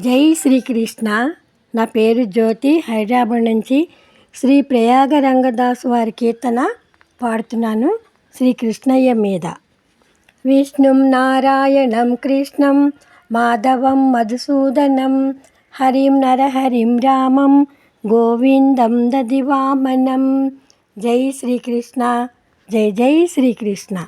జై శ్రీకృష్ణ. నా పేరు జ్యోతి. హైదరాబాద్ నుంచి శ్రీ ప్రయాగ రంగదాస్ వారి కీర్తన పాడుతున్నాను. శ్రీ కృష్ణయ్య మీద. విష్ణుం నారాయణం కృష్ణం మాధవం మధుసూదనం హరిం నరహరిం రామం గోవిందం దదివామనం. జై శ్రీకృష్ణ. జై జై శ్రీకృష్ణ.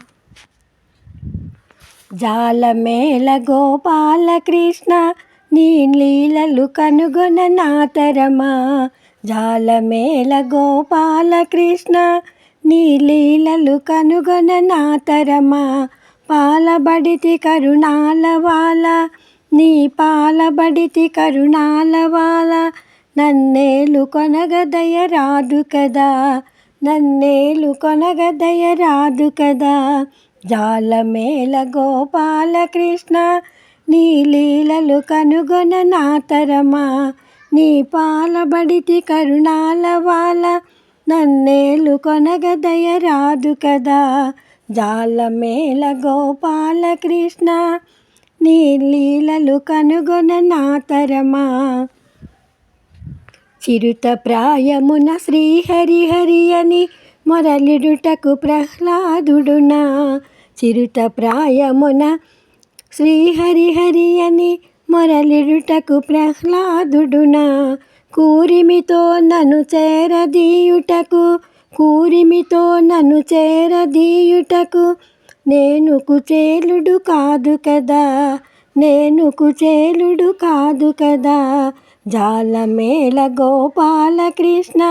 జాలమేళ గోపాలకృష్ణ నీ లీలలు కనుగొన నాతరమా జాలమేల గోపాలకృష్ణ నీ లీలలు కనుగొన నాతరమా పాలబడితి కరుణాల వాల నీ పాలబడితి కరుణాల వాల. నన్నేలు కొనగదయ రాదు కదా నన్నేలు కొనగదయ రాదు కదా. జాలమేల గోపాలకృష్ణ నీ లీలలు కనుగొన నాతరమా నీ పాలబడితి కరుణాల వాల నన్నేలు కొనగదయ రాదు కదా. జాలమేల గోపాలకృష్ణ నీ లీలలు కనుగొన నాతరమా చిరుత ప్రాయమున శ్రీహరిహరి అని మొరలిడుటకు ప్రహ్లాదుడునా. చిరుత ప్రాయమున శ్రీహరిహరి అని మొరలిడుటకు ప్రహ్లాదుడునా? కూరిమితో నన్ను చేరదీయుటకు కూరిమితో నన్ను చేరదీయుటకు నేను కుచేలుడు కాదు కదా? నేను కుచేలుడు కాదు కదా? జాలమేళ గోపాలకృష్ణ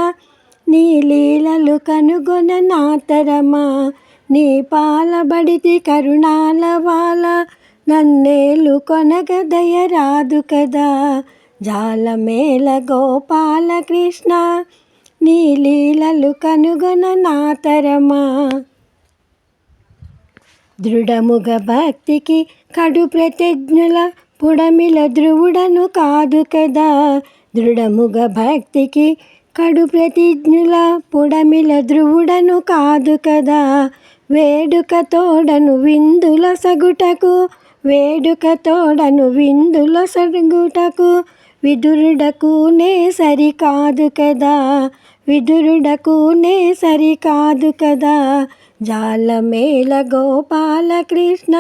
నీ లీలలు కనుగొన నాతరమా నీ పాలబడితి కరుణాల వాల నన్నేలు కొనగదయ రాదు కదా. జాలమేల గోపాలకృష్ణ నీ లీలలు కనుగొన నాతరమా దృఢముగ భక్తికి కడు ప్రతిజ్ఞుల పుడమిల ధ్రువుడను కాదు కదా. దృఢముగ భక్తికి కడు ప్రతిజ్ఞుల పుడమిల ధ్రువుడను కాదు కదా. వేడుక తోడను విందుల సగుటకు వేడుక తోడను విందుల సడుగుటకు విదురుడకు నే సరికాదు కదా. విదురుడకు నే సరికాదు కదా. జాలమేల గోపాలకృష్ణ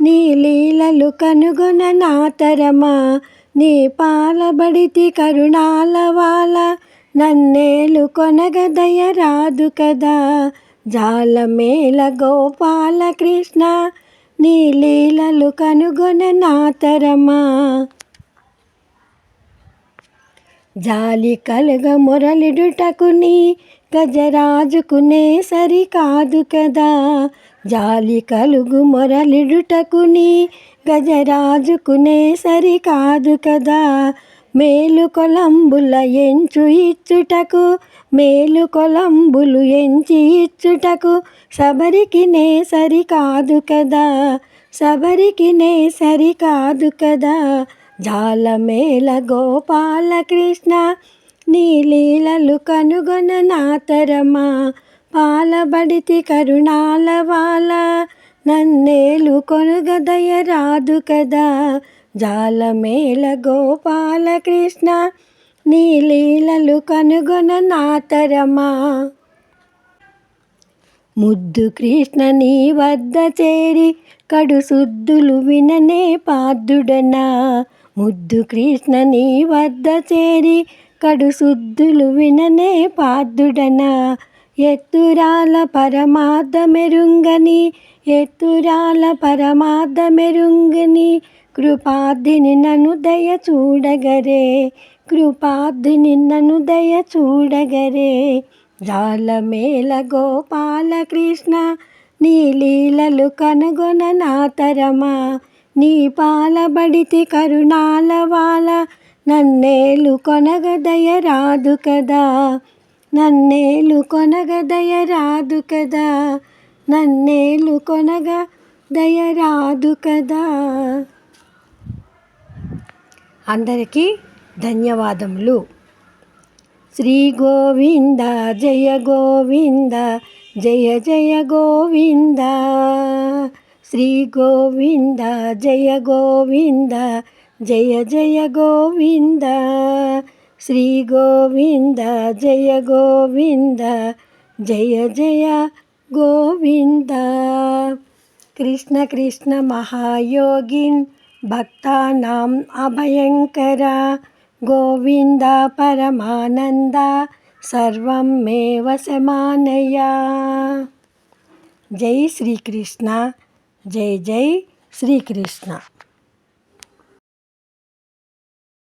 నీ లీలలు కనుగొన నాతరమా నీ పాలబడితి కరుణాల వాల నన్నేలు కొనగదయ రాదు కదా. జాలమేల గోపాలకృష్ణ నీ లీలలు కనుగొన నాతరమా జాలి కలగ మురళిడుటకు నీ గజరాజుకునే సరికాదు కదా. జాలి కలుగు మొరలిడుటకు నీ గజరాజుకునే సరికాదు కదా. కొలంబుల ఎంచు ఇచ్చుటకు మేలు కొలంబులు ఎంచి ఇచ్చుటకు సబరికి నే సరికాదు కదా సబరికి నే సరికాదు కదా జాలమేల గోపాలకృష్ణ నీ లీలలు కనుగొన నాతరమా పాలబడితి కరుణాల వాల నన్నేలు కొనుగదయ రాదు కదా. జాలమేల గోపాలకృష్ణ నీ లీలలు కనుగొన నాతరమా ముద్దు కృష్ణ నీ వద్ద చేరి కడు శుద్ధులు విననే పాదుడనా ముద్దు కృష్ణ నీ వద్ద చేరి కడు శుద్ధులు విననే పాదుడనా ఎత్తురాల పరమార్థ మెరుంగని ఎత్తురాల పరమార్థ మెరుంగని కృపాధిని నన్ను దయ చూడగరే కృపాధిని నన్ను దయ చూడగరే. జాలమేల గోపాలకృష్ణ నీ లీలలు కనుగొన నాతరమా నీ పాలబడితి కరుణాల వాల నన్నేలు కొనగదయ రాదు కదా. నన్నేలు కొనగదయ రాదు కదా. నన్నేలు కొనగ దయ రాదు కదా. అందరికీ ధన్యవాదములు. శ్రీ గోవింద జయ గోవింద జయ జయ గోవింద. శ్రీ గోవింద జయ గోవింద జయ జయ గోవింద. శ్రీ గోవింద జయ గోవింద జయ జయ గోవింద. కృష్ణ కృష్ణ మహాయోగిన్ భక్తానాం అభయంకర గోవింద పరమానంద సర్వం మే వశమానయ జై శ్రీకృష్ణ జై జై శ్రీకృష్ణ